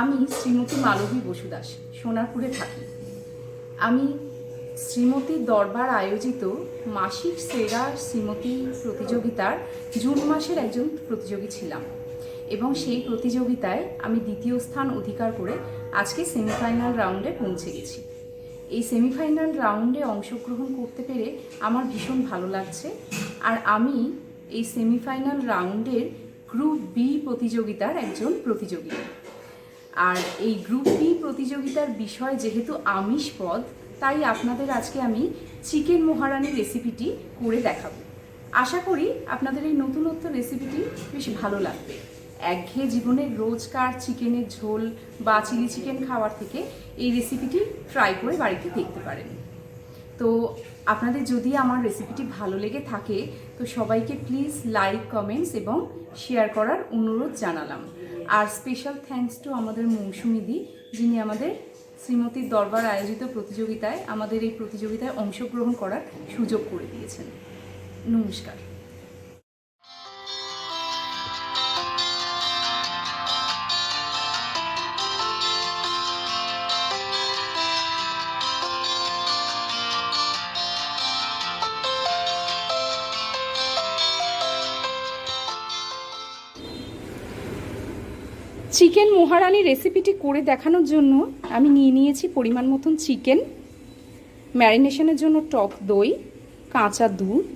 আমি শ্রীমতী মালবী বসুদাস সোনারপুরে থাকি। আমি শ্রীমতী দরবার আয়োজিত মাসিক সেরা শ্রীমতী প্রতিযোগিতার জুন মাসের একজন প্রতিযোগী ছিলাম এবং সেই প্রতিযোগিতায় আমি দ্বিতীয় স্থান অধিকার করে আজকে সেমিফাইনাল রাউন্ডে পৌঁছে গেছি। এই সেমিফাইনাল রাউন্ডে অংশগ্রহণ করতে পেরে আমার ভীষণ ভালো লাগছে আর আমি এই সেমিফাইনাল রাউন্ডের গ্রুপ বি প্রতিযোগিতার একজন প্রতিযোগী। আর এই গ্রুপ বি প্রতিযোগিতার বিষয় যেহেতু আমিষ পদ, তাই আপনাদের আজকে আমি চিকেন মহারানি রেসিপিটি করে দেখাবো। আশা করি আপনাদের এই নতুনত্ব রেসিপিটি বেশ ভালো লাগবে। একঘেয়ে জীবনের রোজকার চিকেনের ঝোল বা চিলি চিকেন খাওয়ার থেকে এই রেসিপিটি ট্রাই করে বাড়িতে দেখতে পারেন। তো আপনাদের যদি আমার রেসিপিটি ভালো লেগে থাকে, তো সবাইকে প্লিজ লাইক কমেন্টস এবং শেয়ার করার অনুরোধ জানালাম। আর স্পেশাল থ্যাঙ্কস টু আমাদের মৌসুমিদি যিনি আমাদের শ্রীমতীর দরবার আয়োজিত প্রতিযোগিতায় আমাদের এই প্রতিযোগিতায় অংশগ্রহণ করার সুযোগ করে দিয়েছেন। নমস্কার। চিকেন মোহারানি রেসিপিটি করে দেখানোর জন্য আমি নিয়ে নিয়েছি পরিমাণ মতন চিকেন, ম্যারিনেশনের জন্য টক দই, কাঁচা দুধ,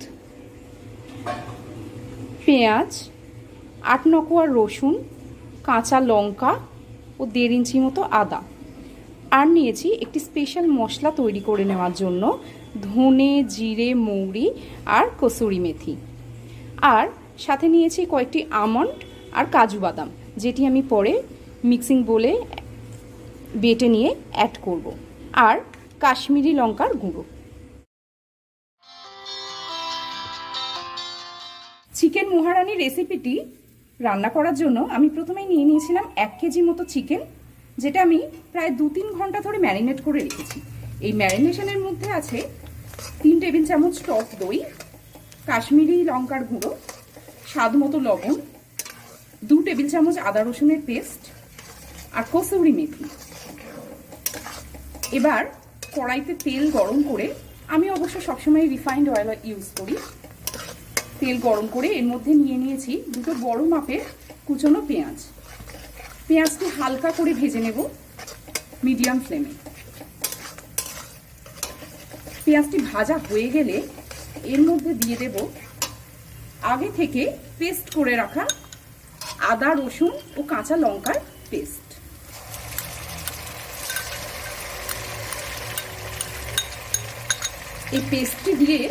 পেঁয়াজ, আট নকোয়া রসুন, কাঁচা লঙ্কা ও দেড় ইঞ্চি মতো আদা। আর নিয়েছি একটি স্পেশাল মশলা তৈরি করে নেওয়ার জন্য ধনে, জিরে, মৌরি আর কসুরি মেথি। আর সাথে নিয়েছি কয়েকটি আমন্ড আর কাজু বাদাম। যেটি আমি পরে মিক্সিং বলে বেটে নিয়ে অ্যাড করব। আর কাশ্মীরি লঙ্কার গুঁড়ো। চিকেন মোহারানি রেসিপিটি রান্না করার জন্য আমি প্রথমেই নিয়ে নিয়েছিলাম এক কেজি মতো চিকেন যেটা আমি প্রায় দু তিন ঘণ্টা ধরে ম্যারিনেট করে রেখেছি। এই ম্যারিনেশনের মধ্যে আছে তিন টেবিল চামচ টক দই, কাশ্মীরি লঙ্কার গুঁড়ো, স্বাদ মতো লবণ দু টেবিল চামচ আদা রসুনের পেস্ট আর কসৌরি মেথি। এবার কড়াইতে তেল গরম করে আমি অবশ্য সবসময় রিফাইন্ড অয়েল ইউজ করি। তেল গরম করে এর মধ্যে নিয়ে নিয়েছি দুটো বড় মাপের কুচনো পেঁয়াজ। পেঁয়াজটি হালকা করে ভেজে নেব মিডিয়াম ফ্লেমে। পেঁয়াজটি ভাজা হয়ে গেলে এর মধ্যে দিয়ে দেব আগে থেকে পেস্ট করে রাখা আদা, রসুন ও কাঁচা লঙ্কার পেস্ট। এই পেস্টটি দিয়ে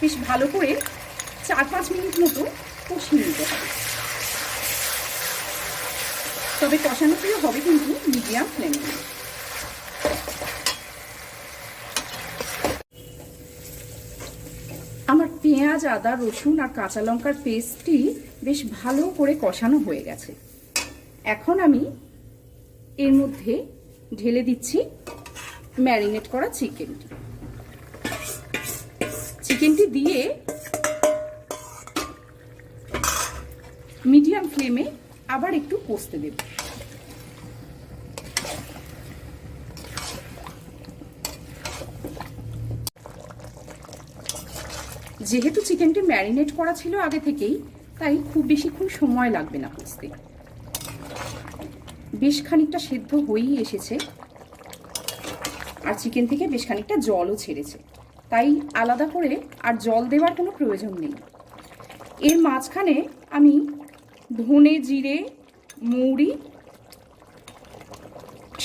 বেশ ভালো করে চার পাঁচ মিনিট মতো কষিয়ে নিতে হবে। তবে কষানোটিও হবে কিন্তু মিডিয়াম ফ্লেমে। আমার পেঁয়াজ, আদা, রসুন আর কাঁচা লঙ্কার পেস্টটি বেশ ভালো করে কষানো হয়ে গেছে। এখন আমি এর মধ্যে ঢেলে দিচ্ছি ম্যারিনেট করা চিকেনটি। চিকেনটি দিয়ে মিডিয়াম ফ্লেমে আবার একটু কষতে দেব। যেহেতু চিকেনটি ম্যারিনেট করা ছিল আগে থেকেই তাই খুব বেশিক্ষণ সময় লাগবে না কষতে বেশ খানিকটা সেদ্ধ হয়েই এসেছে। আর চিকেন থেকে বেশ খানিকটা জলও ছেড়েছে। তাই আলাদা করে আর জল দেওয়ার কোনো প্রয়োজন নেই। এর মাঝখানে আমি ধনে জিরে, মৌরি,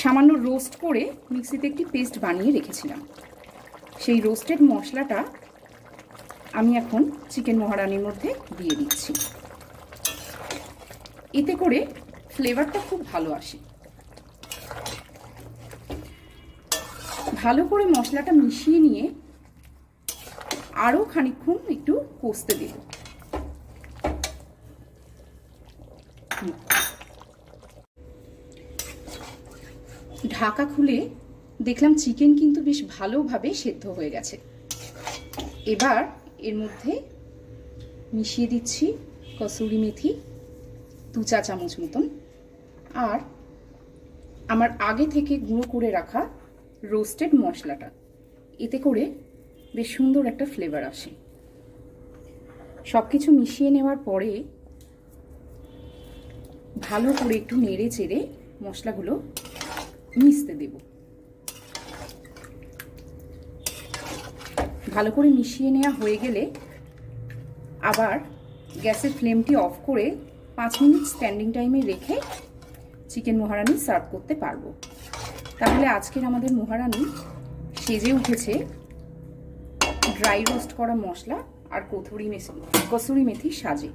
সামান্য রোস্ট করে মিক্সিতে একটি পেস্ট বানিয়ে রেখেছিলাম। সেই রোস্টেড মশলাটা আমি এখন চিকেন মহারানির মধ্যে দিয়ে দিচ্ছি। এতে করে ফ্লেভারটা খুব ভালো আসে। ভালো করে মশলাটা মিশিয়ে নিয়ে আরও খানিক্ষণ একটু কষতে দেব। ঢাকা খুলে দেখলাম চিকেন কিন্তু বেশ ভালোভাবে সেদ্ধ হয়ে গেছে। এবার এর মধ্যে মিশিয়ে দিচ্ছি কসুরি মেথি দু চা চামচ মতন। আর আমার আগে থেকে গুঁড়ো করে রাখা রোস্টেড মশলাটা। এতে করে বেশ সুন্দর একটা ফ্লেভার আসে। সব কিছু মিশিয়ে নেওয়ার পরে ভালো করে একটু নেড়ে চেড়ে মশলাগুলো মিশতে দেব। ভালো করে মিশিয়ে নেওয়া হয়ে গেলে আবার গ্যাসের ফ্লেমটি অফ করে পাঁচ মিনিট স্ট্যান্ডিং টাইমে রেখে চিকেন মহারানি সার্ভ করতে পারব। তাহলে আজকের আমাদের মহারানি সেজে উঠেছে ড্রাই রোস্ট করা মশলা আর কথুরি মেথি কসুরি মেথি সাজে।